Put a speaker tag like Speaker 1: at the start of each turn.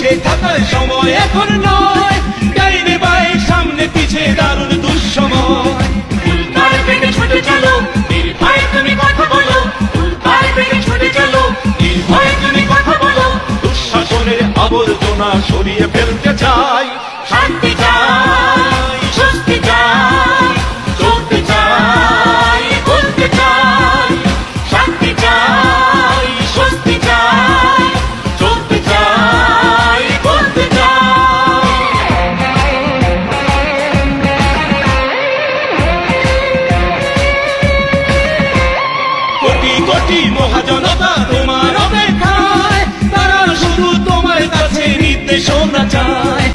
Speaker 1: থাকার সময় এখন নয়। ডাইনে বাই সামনে পিছে দারুণ দুঃসময়। চলো তুমি কথা বলো। উল্কার চলো তুমি কথা বলো। দুঃশাসনের আবর্জনা সরিয়ে ফেলতে চাই। শান্তি চায় কোটি কোটি মহাজনতা তোমার অপেক্ষায়। তারা শুধু তোমার কাছে নির্দেশনা চায়।